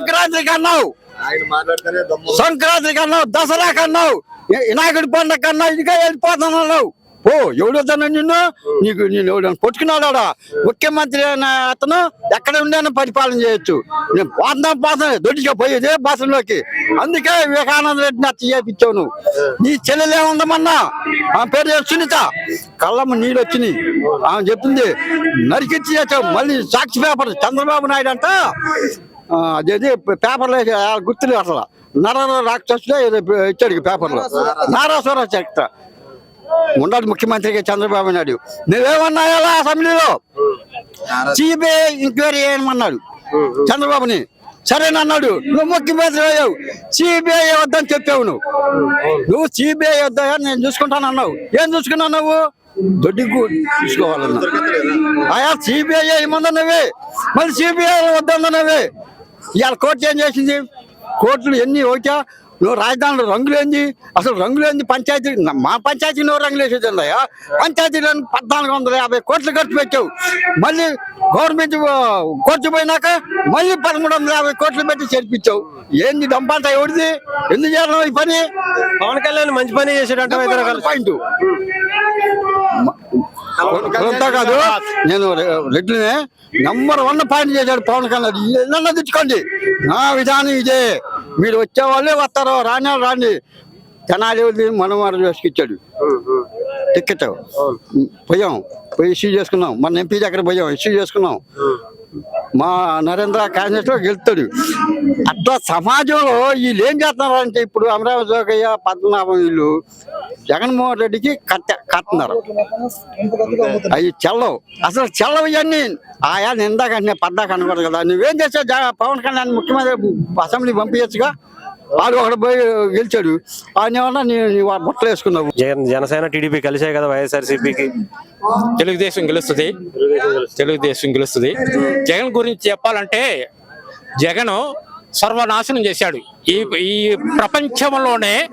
సంక్రాంతికి అన్నావు ఆయన మాట్లాడితేనే దమ్ము. సంక్రాంతికి అన్నావు దసరాకి అన్నావు వి- వినాయకుడి పండగ అన్నా ఇంకా వెళ్ళిపోతున్నావు ఓ ఎవడొద్దన్న నిన్ను? నీకు నేను ఎవడు కొట్టుకున్నాడా? ముఖ్యమంత్రి అయిన అతను ఎక్కడ ఉండేనా పరిపాలన చేయొచ్చు. నేను పోతాం పోతాం దొడ్డిగా పోయేదే బస్సులోకి అందుకే వివేకానంద రెడ్డిని అత్త చేపించావు నువ్వు నీ చెల్లెలే ఉందమన్నా ఆమె పేరు సునీత. కళ్ళమ్మ నీళ్ళు వచ్చినాయి. ఆమె చెప్పింది నరికిచ్చి చేసావు మళ్ళీ సాక్షి పేపర్ చంద్రబాబు నాయుడు అంట. ఆ, అదేది పేపర్లో వేసి, ఆ, గుర్తులు అసలు. నర రాక్షసుడే ఏదో ఇచ్చాడు పేపర్లో. నారాసుర చరిత్ర. ఉండాలి ముఖ్యమంత్రికి చంద్రబాబు నాయుడు. నువ్వేమన్నాయా అసెంబ్లీలో? సిబిఐ ఎంక్వైరీ చేయమన్నాడు చంద్రబాబుని. సరేనన్నాడు నువ్వు ముఖ్యమంత్రి అయ్యావు. సిబిఐ వద్దని చెప్పావు నువ్వు. నువ్వు సిబిఐ వద్దా నేను చూసుకుంటానన్నావు ఏం చూసుకున్నావు నువ్వు? దొడ్డికు చూసుకోవాలన్నా. ఆయా సిబిఐ ఏమన్నవే మళ్ళీ సిబిఐ వద్దన్నవే ఇవాళ కోర్టు ఏం చేసింది? కోర్టులు ఎన్ని ఒకటా నువ్వు రాజధానిలో రంగులు ఏంది? అసలు రంగులు ఏంది పంచాయతీ? మా పంచాయతీ నువ్వు రంగులు వేసేది ఉన్నాయా పంచాయతీలో పద్నాలుగు వందల యాభై కోట్లు ఖర్చు పెట్టావు. మళ్ళీ గవర్నమెంట్ కోర్టు పోయినాక మళ్ళీ పదమూడు వందల యాభై కోట్లు పెట్టి చేర్పించావు. ఏంది దంపంతా ఎవరిది? ఎందుకు చేయాలి ఈ పని? పవన్ కళ్యాణ్ మంచి పని కలిసి పాయింట్ కాదు. నేను రెడ్డినే నంబర్ వన్ పాయింట్ చేశాడు పవన్ కళ్యాణ్. ఏదన్నా తెచ్చుకోండి నా విధానం ఇదే. మీరు వచ్చే వాళ్ళే వస్తారు. రాని వాళ్ళు రాండి. జనాలు ఎవరిది మనవారు ఇచ్చాడు టికెట్ పోయాం. పోయి ఇష్యూ చేసుకున్నాం. మన ఎంపీ దగ్గర పోయాం. ఇష్యూ చేసుకున్నాం. మా నరేంద్ర క్యాబినెట్లో గెలుస్తాడు. అట్లా సమాజంలో వీళ్ళు ఏం చేస్తున్నారంటే ఇప్పుడు అమరావతి జోగయ్య పద్మనాభం వీళ్ళు జగన్మోహన్ రెడ్డికి కట్ట కట్టున్నారు అవి చెల్లవు. అసలు చెల్లవు ఇవన్నీ. ఆయా నిందాక నేను పద్దాక అనకూడదు కదా. నువ్వేం చేసావు పవన్ కళ్యాణ్ ముఖ్యమంత్రి అసెంబ్లీ పంపించచ్చుగా? వాడు ఒకడు పోయి గెలిచాడు. ఆయన ఏమన్నా నీ నీ వా- బుట్టలు వేసుకున్నావు. జగన్ జనసేన టీడీపీ కలిసే కదా వైఎస్ఆర్సీపీకి. తెలుగుదేశం గెలుస్తుంది. తెలుగుదేశం గెలుస్తుంది. జగన్ గురించి చెప్పాలంటే జగన్ సర్వనాశనం చేశాడు. ఈ ఈ ప్రపంచంలోనే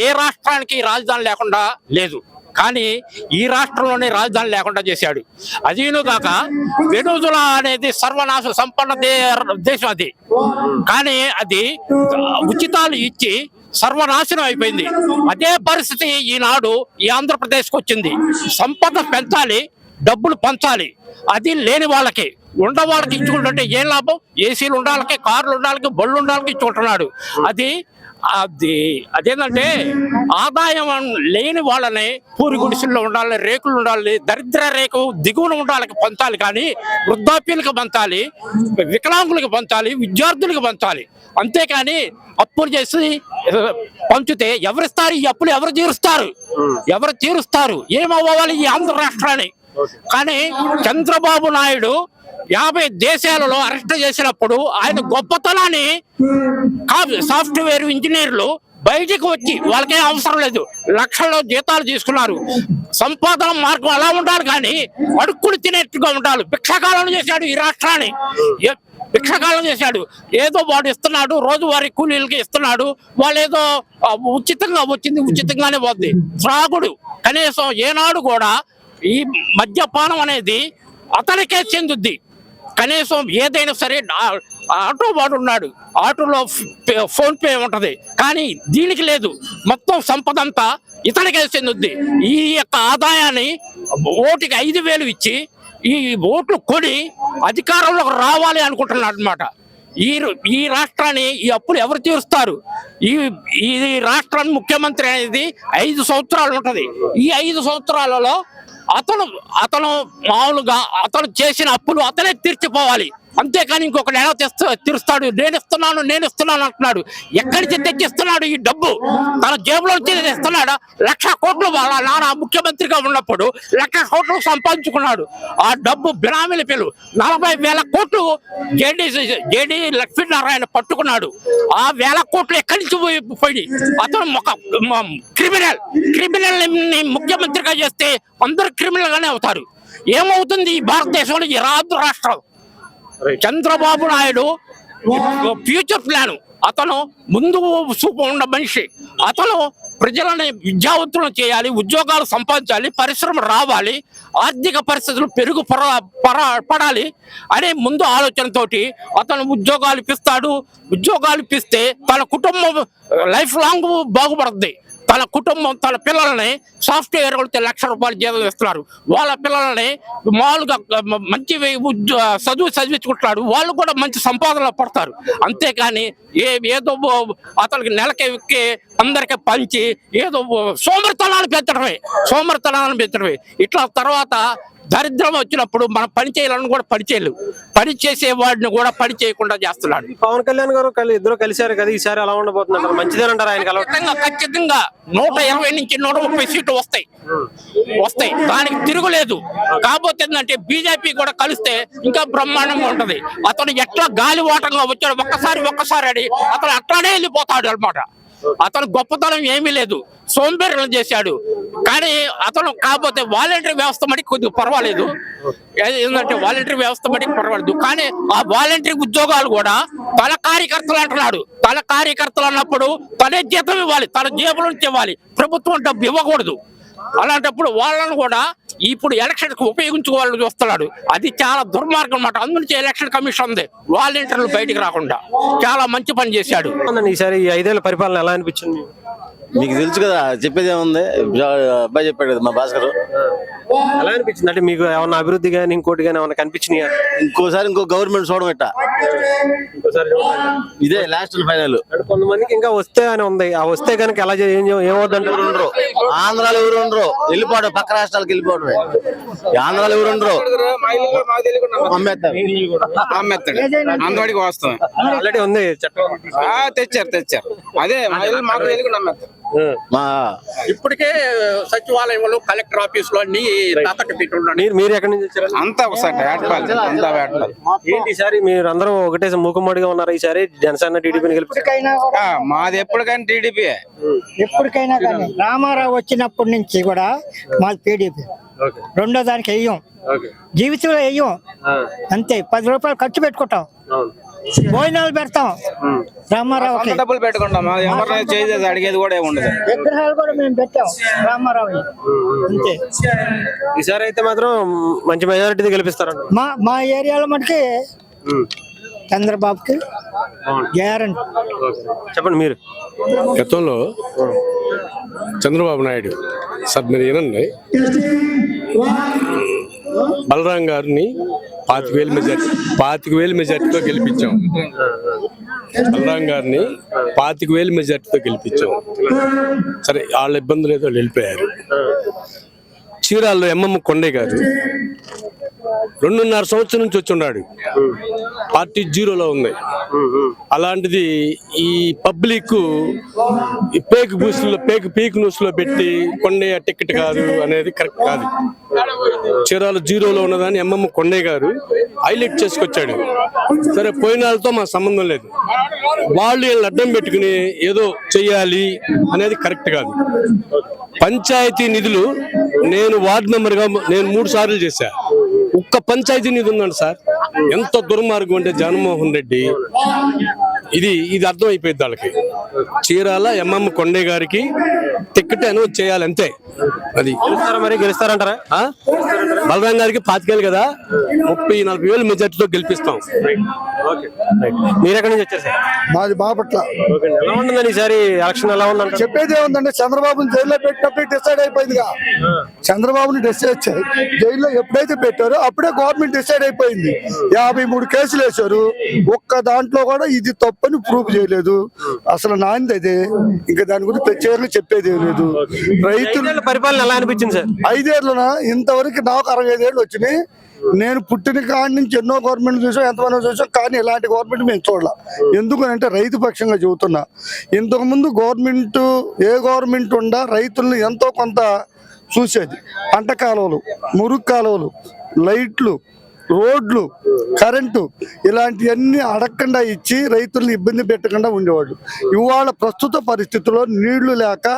ఏ రాష్ట్రానికి రాజధాని లేకుండా లేదు. కానీ ఈ రాష్ట్రంలోనే రాజధాని లేకుండా చేశాడు. అదీను కాక వెనుజులా అనేది సర్వనాశ సంపన్న దేశం అది. కానీ అది ఉచితాలు ఇచ్చి సర్వనాశనం అయిపోయింది. అదే పరిస్థితి ఈనాడు ఈ ఆంధ్రప్రదేశ్కి వచ్చింది. సంపద పెంచాలి డబ్బులు పంచాలి. అది లేని వాళ్ళకి ఉండ వాళ్ళకి ఇచ్చుకుంటుంటే ఏం లాభం? ఏసీలు ఉండాలకి కార్లు ఉండాలకి బళ్ళు ఉండాలకి ఇచ్చుకుంటున్నాడు. అది అది అదేంటంటే ఆదాయం లేని వాళ్ళని పూరి గుడిసెల్లో ఉండాలి రేకులు ఉండాలి దరిద్ర రేకు దిగువన ఉండాలి పంచాలి కానీ వృద్ధాప్యులకు పంచాలి వికలాంగులకు పంచాలి విద్యార్థులకు పంచాలి. అంతేకాని అప్పులు చేసి పంచితే ఎవరిస్తారు? ఈ అప్పులు ఎవరు తీరుస్తారు? ఎవరు తీరుస్తారు? ఏమవ్వాలి ఈ ఆంధ్ర రాష్ట్రాన్ని? కానీ చంద్రబాబు నాయుడు యాభై దేశాలలో అరెస్ట్ చేసినప్పుడు ఆయన గొప్పతనాన్ని సాఫ్ట్వేర్ ఇంజనీర్లు బయటికి వచ్చి వాళ్ళకేం అవసరం లేదు. లక్షల్లో జీతాలు తీసుకున్నారు. సంపాదన మార్గం అలా ఉండాలి కానీ అడుక్కులు తినేట్టుగా ఉండాలి. భిక్షకాలం చేశాడు ఈ రాష్ట్రాన్ని. భిక్షకాలం చేశాడు. ఏదో వాడు ఇస్తున్నాడు రోజువారి కూలీలకి ఇస్తున్నాడు. వాళ్ళు ఏదో ఉచితంగా వచ్చింది ఉచితంగానే పోద్ది. త్రాగుడు. కనీసం ఏనాడు కూడా ఈ మద్యపానం అనేది అతనికే చెందుద్ది. కనీసం ఏదైనా సరే ఆటో వాడు ఉన్నాడు. ఆటోలో ఫోన్ పే ఉంటుంది. కానీ దీనికి లేదు. మొత్తం సంపద అంతా ఇతనికే చెందుద్ది. ఈ యొక్క ఆదాయాన్ని ఓటుకి ఐదు వేలు ఇచ్చి ఈ ఓట్లు కొని అధికారంలోకి రావాలి అనుకుంటున్నాడు అనమాట ఈ ఈ రాష్ట్రాన్ని ఈ అప్పులు ఎవరు తీరుస్తారు? ఈ ఈ రాష్ట్రాన్ని ముఖ్యమంత్రి అనేది ఐదు సంవత్సరాలు ఉంటుంది. ఈ ఐదు సంవత్సరాలలో అతను అతను మామూలుగా అతను చేసిన అప్పులు అతనే తీర్చిపోవాలి. అంతేకాని ఇంకొకటి ఎలా తెస్తా తీరుస్తాడు? నేను ఇస్తున్నాను నేను ఇస్తున్నాను అంటున్నాడు. ఎక్కడి నుంచి తెచ్చిస్తున్నాడు ఈ డబ్బు? తన జేబులో నుంచి తెస్తున్నాడా? లక్ష కోట్లు వాళ్ళ నాన్న ముఖ్యమంత్రిగా ఉన్నప్పుడు లక్ష కోట్లు సంపాదించుకున్నాడు. ఆ డబ్బు బినామీల పిలు. నలభై వేల కోట్లు జేడి జేడి లక్ష్మీనారాయణ పట్టుకున్నాడు. ఆ వేల కోట్లు ఎక్కడి నుంచి పోయి పోయి అతను ఒక క్రిమినల్ క్రిమినల్. ని ముఖ్యమంత్రిగా చేస్తే అందరు క్రిమినల్ గానే అవుతారు. ఏమవుతుంది? ఈ భారతదేశంలో ఈ రాదు రాష్ట్రం. Chandrababu Naidu future plan. అతను ముందు చూపు ఉన్న మనిషి. అతను ప్రజలని విద్యావంతులను చేయాలి ఉద్యోగాలు సంపాదించాలి పరిశ్రమ రావాలి ఆర్థిక పరిస్థితులు పెరుగు పడాలి అనే ముందు ఆలోచనతోటి అతను ఉద్యోగాలు ఇప్పిస్తాడు. ఉద్యోగాలు ఇప్పిస్తే తన కుటుంబం లైఫ్ లాంగ్ బాగుపడుతుంది తన కుటుంబం తన పిల్లల్ని సాఫ్ట్వేర్ కొడితే లక్ష రూపాయలు జీతం ఇస్తున్నారు. వాళ్ళ పిల్లల్ని మామూలుగా మంచి ఉద్యో- చదువు చదివించుకుంటున్నాడు. వాళ్ళు కూడా మంచి సంపాదనలో పడతారు. అంతేకాని ఏ ఏదో అతనికి నెలకి ఎక్కి అందరికి పంచి ఏదో ఓ సోమరితనాలు పెంచడమే. సోమరితనాలను పెంచడమే. ఇట్లా తర్వాత దరిద్రం వచ్చినప్పుడు మనం పని చేయాలని కూడా పని చేయలేవు పని చేసే వాడిని కూడా పని చేయకుండా చేస్తున్నాడు. పవన్ కళ్యాణ్ గారు ఇద్దరు కలిశారు కదా ఈసారి ఎలా ఉండబోతున్నారు మంచిదేనంటారు ఆయన ఖచ్చితంగా నూట ఇరవై నుంచి నూట ముప్పై సీట్లు వస్తాయి. వస్తాయి. దానికి తిరుగులేదు. కాకపోతే ఏంటంటే బీజేపీ కూడా కలిస్తే ఇంకా బ్రహ్మాండంగా ఉంటది. అతను ఎట్లా గాలి ఓటంగా వచ్చాడు ఒక్కసారి ఒక్కసారి అని అతను అట్లానే వెళ్ళిపోతాడు అన్నమాట. అతను గొప్పతనం ఏమీ లేదు. సోంబేరులను చేశాడు. కానీ అతను కాకపోతే వాలంటరీ వ్యవస్థ మటుకు కొద్దిగా పర్వాలేదు. ఏంటంటే వాలంటరీ వ్యవస్థ మటుకు పర్వాలేదు. కానీ ఆ వాలంటరీ ఉద్యోగాలు కూడా తన కార్యకర్తలు అంటున్నాడు. తన కార్యకర్తలు అన్నప్పుడు తనే జీతం ఇవ్వాలి. తన జేబుల నుంచి ఇవ్వాలి. ప్రభుత్వం డబ్బు ఇవ్వకూడదు. అలాంటప్పుడు వాళ్ళను కూడా ఇప్పుడు ఎలక్షన్కు ఉపయోగించుకోవాలని చూస్తున్నాడు. అది చాలా దుర్మార్గం అన్నమాట. అందునుంచి ఎలక్షన్ కమిషన్ ఉంది. వాలంటీర్లు బయటికి రాకుండా. చాలా మంచి పని చేశాడు. ఈసారి ఈ ఐదేళ్ళ పరిపాలన ఎలా అనిపించింది? మీకు? తెలుసు కదా చెప్పేది ఏముంది? అబ్బాయి చెప్పాడు కదా మా భాస్కర్. ఎలా అనిపించింది? అంటే మీకు ఏమన్నా అభివృద్ధి కానీ ఇంకోటి కానీ ఏమన్నా కనిపించినాయా? ఇంకోసారి ఇంకో గవర్నమెంట్ చూడడం ఇట్ట ఇంకోసారి చూడండి. ఇదే లాస్ట్ ఫైనల్ కొంతమందికి ఇంకా వస్తే అని ఉంది. ఆ వస్తే కనుక ఎలా చే- ఏం ఏమవుతుందంటారు ఉండరు. ఆంధ్రాలో ఎవరు ఉండరు. వెళ్ళిపోవడం పక్క రాష్ట్రాలకు వెళ్ళిపోవడమే. ఆంధ్రాలో ఎవరు ఉండరు. అమ్మేస్తాడు. అందరికి వాస్తవం ఆల్రెడీ ఉంది తెచ్చారు తెచ్చారు. అదే మాకు మా ఇప్పటికే సచివాలయంలో కలెక్టర్ ఆఫీస్లో అన్ని తాకట్టు పెట్టి ఉన్నాడు మీరు మీరు ఎక్కడి నుంచి వచ్చారు? అంతా ఒకసారి వేటపాలి అంతా వేటపాలి ఏంటి ఈసారి మీరు అందరూ ఒకటే మూకుమ్మడిగా ఉన్నారు ఈసారి? జనసేన టీడీపీని గెలిపి ఎప్పటికైనా కూడా ఆ, మాది ఎప్పటికైనా టీడీపీ. ఎప్పటికైనా కానీ రామారావు వచ్చినప్పటి నుంచి కూడా మాది పీడీపీ ఓకే రెండో దానికి వెయ్యం. ఓకే జీవితంలో వెయ్యం. అంతే. పది రూపాయలు ఖర్చు పెట్టుకుంటాం. అవును. భోజనాలు పెడతాం. రామారావుకి. సొంత డబ్బులు పెట్టుకుంటాం. మాది ఎవరిని చేసేది అడిగేది కూడా ఉండదు. విగ్రహాలు కూడా మేము పెట్టాం రామారావు అంతే. ఈసారి అయితే మాత్రం మంచి మెజారిటీ గెలిపిస్తారంట మా మా ఏరియాలో మటుకి చంద్రబాబుకి గ్యారంటీ. చెప్పండి మీరు. గతంలో చంద్రబాబు నాయుడు సార్ మీరు వినండి బలరాం గారిని పాతిక వేల మెజార్టీ పాతిక వేలు మెజార్టీతో గెలిపించాం. బలరాం గారిని పాతిక వేల మెజార్టీతో గెలిపించాం. సరే వాళ్ళ ఇబ్బందులు ఏదో వెళ్ళిపోయారు. చీరాల్లో ఎమ్మమ్మ కొండే గారు రెండున్నర సంవత్సరం నుంచి వచ్చిండాడు. పార్టీ జీరోలో ఉంది. అలాంటిది ఈ పబ్లిక్ ఈ పేక్ బూస్లో పేక్ పీక్ న్యూస్లో పెట్టి కొండయ్య టికెట్ కాదు అనేది కరెక్ట్ కాదు. చీరాల జీరోలో ఉన్నదాన్ని ఎమ్మమ్మ కొండయ్య గారు హైలైట్ చేసుకొచ్చాడు. సరే పోయిన వాళ్ళతో మా సంబంధం లేదు. వాళ్ళు వీళ్ళని అడ్డం పెట్టుకుని ఏదో చెయ్యాలి అనేది కరెక్ట్ కాదు. పంచాయతీ నిధులు నేను వార్డు మెంబర్గా నేను మూడు సార్లు చేశా. ఒక్క పంచాయతీ నిధి ఉందండి సార్. ఎంత దుర్మార్గం అంటే జగన్మోహన్ రెడ్డి. ఇది ఇది అర్థం అయిపోయింది వాళ్ళకి. చీరాల ఎంఎం కొండే గారికి టికెట్ అనౌన్స్ చేయాలి అంతే. అది. మరి? గెలుస్తారంటారా? బలరాం గారికి పాతికేళ్ళు కదా. ముప్పై నలభై వేలు మెజార్టీతో గెలిపిస్తాం. మీరు ఎక్కడి నుంచి వచ్చారు సార్? మాది బాపట్ల. ఎలా ఉంటుందండి ఈసారి ఎలక్షన్ ఎలా ఉందంట చెప్పేది ఏముందంటే చంద్రబాబుని జైల్లో పెట్టినప్పుడు డిసైడ్ అయిపోయిందిగా. చంద్రబాబుని డిసైడ్ జైల్లో ఎప్పుడైతే పెట్టారో అప్పుడే గవర్నమెంట్ డిసైడ్ అయిపోయింది. యాభై మూడు కేసులు వేశారు. ఒక్క దాంట్లో కూడా ఇది తప్పని ప్రూఫ్ చేయలేదు. అసలు నాంది అదే. ఇంకా దాని గురించి ప్రత్యేకంగా చెప్పేది ఏం లేదు. రైతులు పరిపాలన ఎలా అనిపించింది సార్? ఐదేళ్ళన? ఇంతవరకు నాకు అరవై ఐదేళ్ళు వచ్చినాయి. నేను పుట్టిన కాడి నుంచి ఎన్నో గవర్నమెంట్ చూసాం ఎంతమంది చూసాం కానీ ఇలాంటి గవర్నమెంట్ మేము చూడాల. ఎందుకనంటే రైతు పక్షంగా చెబుతున్నా. ఇంతకు ముందు గవర్నమెంట్ ఏ గవర్నమెంట్ ఉండా రైతుల్ని ఎంతో కొంత చూసేది. పంట కాలువలు మురుగు కాలువలు లైట్లు రోడ్లు కరెంటు ఇలాంటివన్నీ అడగకుండా ఇచ్చి రైతుల్ని ఇబ్బంది పెట్టకుండా ఉండేవాళ్ళు. ఇవాళ ప్రస్తుత పరిస్థితుల్లో నీళ్ళు లేక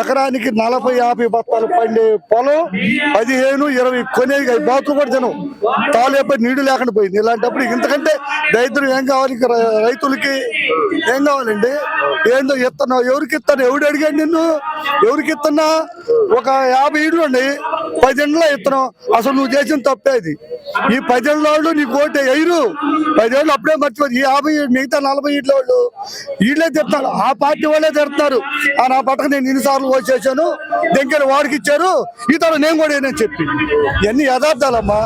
ఎకరానికి నలభై యాభై బత్తాలు పండే పొలం పదిహేను ఇరవై కొనే బాతులు కూడా తినం తాలేపై నీళ్ళు లేకుండా పోయింది. ఇలాంటప్పుడు ఇంతకంటే రైతులు ఏం కావాలి? రైతులకి ఏం కావాలండి? ఏందో ఇస్తున్నావు ఎవరికి ఇస్తాను ఎవడు అడిగాడు నిన్ను? ఎవరికి ఇస్తున్నా ఒక యాభై ఇళ్ళు అండి పది ఇండ్ల ఇస్తున్నావు అసలు నువ్వు చేసిన తప్పేది ఈ పదేళ్ళ వాళ్ళు నీకు ఓటు ఎయ్యరు. పదేళ్ళు అప్పుడే మర్చిపోయి ఈ యాభై మిగతా నలభై ఇంట్లో వాళ్ళు వీళ్ళే తిడతారు. ఆ పార్టీ వాళ్ళే తిడతారు. ఆ నా పట్టక నేను ఇన్నిసార్లు ఓటు చేశాను దెంకెళ్ళి వాడికి ఇచ్చారు ఇతను నేను కూడా ఏనని చెప్పి. ఇవన్నీ యథార్థాలమ్మా.